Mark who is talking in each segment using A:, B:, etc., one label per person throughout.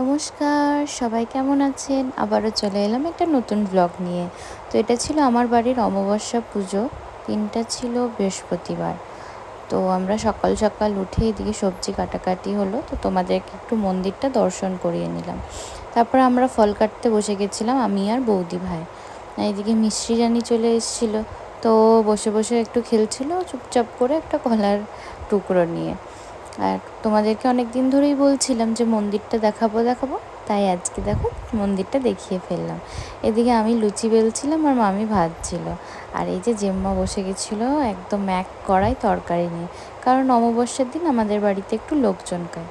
A: নমস্কার, সবাই কেমন আছেন? আবারও চলে এলাম একটা নতুন ব্লগ নিয়ে। তো এটা ছিল আমার বাড়ির অমাবস্যা পুজো, দিনটা ছিল বৃহস্পতিবার। তো আমরা সকাল সকাল উঠে এদিকে সবজি কাটাকাটি হলো, তো তোমাদেরকে একটু মন্দিরটা দর্শন করিয়ে নিলাম। তারপর আমরা ফল কাটতে বসে গেছিলাম, আমি আর বৌদি ভাই। এদিকে মিশ্রি রানী চলে এসেছিল, তো বসে বসে একটু খেলছিল, চুপচাপ করে একটা কলার টুকরো নিয়ে। আর তোমাদেরকে অনেক দিন ধরেই বলছিলাম যে মন্দিরটা দেখাবো দেখাবো। তাই আজকে দেখো মন্দিরটা দেখিয়ে ফেললাম। এদিকে আমি লুচি বেলছিলাম আর মামি ভাজছিল আর এই যে জেম্মা বসে গেছিল, একদম এক কড়াই তরকারি নিয়ে। কারণ অমাবস্যার দিন আমাদের বাড়িতে একটু লোকজন খায়।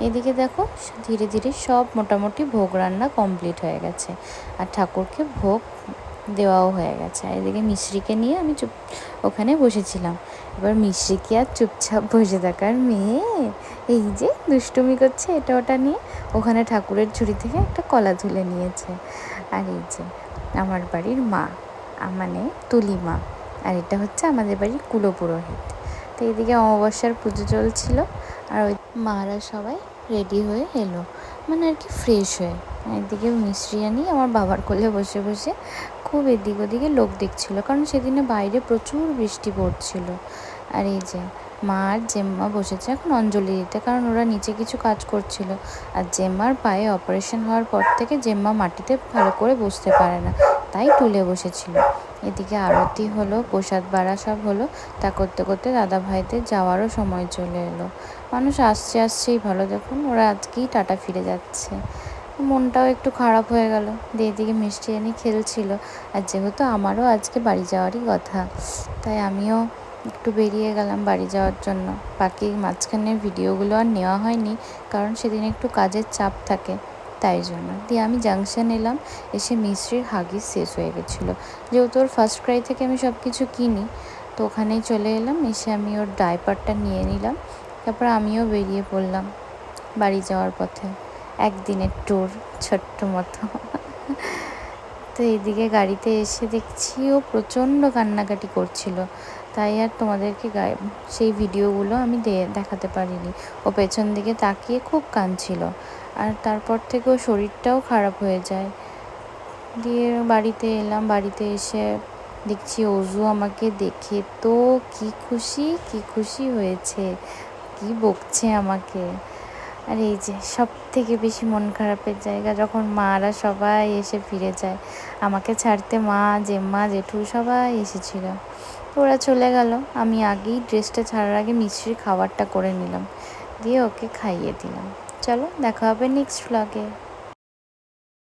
A: এদিকে দেখো ধীরে ধীরে সব মোটামুটি ভোগ রান্না কমপ্লিট হয়ে গেছে। আর ঠাকুরকে ভোগ দেওয়াও হয়ে গেছে। এদিকে মিশ্রিকে নিয়ে আমি চুপ, ওখানে বসেছিলাম। এবার মিশ্রি কি আর চুপচাপ বসে থাকার মেয়ে? এই যে দুষ্টুমি করছে এটা ওটা নিয়ে, ওখানে ঠাকুরের ঝুড়ি থেকে একটা কলা তুলে নিয়েছে। আর এই যে আমার বাড়ির মা মানে তুলি মা, আর এটা হচ্ছে আমাদের বাড়ির কুলপুরোহিত তো এইদিকে অমাবস্যার পুজো চলছিল, আর ওই মারা সবাই রেডি হয়ে এলো। মানে আর কি ফ্রেশ হয়ে। একদিকে আনি আমার বাবার কোলে বসে বসে খুব এদিক ওদিকে লোক দেখছিল। কারণ সেদিনে বাইরে প্রচুর বৃষ্টি পড়ছিল। আর এই যে মা আর জেম্মা বসেছে এখন অঞ্জলি দিতে কারণ ওরা নিচে কিছু কাজ করছিল। আর জেম্মার পায়ে অপারেশন হওয়ার পর থেকে জেম্মা মাটিতে ভালো করে বসতে পারে না। তাই তুলে বসেছিল। এদিকে আরতি হলো, প্রসাদ বাড়া সব হলো, তা করতে করতে দাদা ভাইদের যাওয়ারও সময় চলে এলো। মানুষ আসছে আসছেই ভালো দেখুন, ওরা আজকেই টাটা ফিরে যাচ্ছে। মনটাও একটু খারাপ হয়ে গেল। দিয়ে এদিকে মিষ্টি এনে খেলছিল, আর যেহেতু আমারও আজকে বাড়ি যাওয়ারই কথা, তাই আমিও একটু বেরিয়ে গেলাম বাড়ি যাওয়ার জন্য। বাকি মাঝখানে ভিডিওগুলো আর নেওয়া হয়নি, কারণ সেদিন একটু কাজের চাপ থাকে। তাই জন্য। দিয়ে আমি জাংশন এলাম এসে মিশ্রির হাগিস শেষ হয়ে গেছিল। যেহেতু ওর ফার্স্ট ক্রাই থেকে আমি সব কিছু কিনি, তো ওখানেই চলে এলাম, এসে আমি ওর ডাইপারটা নিয়ে নিলাম। তারপর আমিও বেরিয়ে পড়লাম বাড়ি যাওয়ার পথে, একদিনের ট্যুর ছোট্ট মতো। তো এইদিকে গাড়িতে এসে দেখছি ও প্রচণ্ড কান্নাকাটি করছিল। তাই আর তোমাদেরকে সেই ভিডিওগুলো আমি দেখাতে পারিনি। ও পেছন দিকে তাকিয়ে খুব কাঁদছিল। আর তারপর থেকে ও শরীরটাও খারাপ হয়ে যায়। দিয়ে বাড়িতে এলাম, বাড়িতে এসে দেখছি অজু আমাকে দেখে তো কি খুশি কি খুশি হয়েছে, কি বকছে আমাকে। আর এই যে সব থেকে বেশি মন খারাপের জায়গা, যখন মারা সবাই এসে ফিরে যায়, আমাকে ছাড়তে মা, জেম্মা, জেঠু সবাই এসেছিল। ওরা চলে গেল। আমি আগেই ড্রেসটা ছাড়ার আগে মিষ্টির খাবারটা করে নিলাম, দিয়ে ওকে খাইয়ে দিলাম। চলো, দেখা হবে নেক্সট ভ্লগে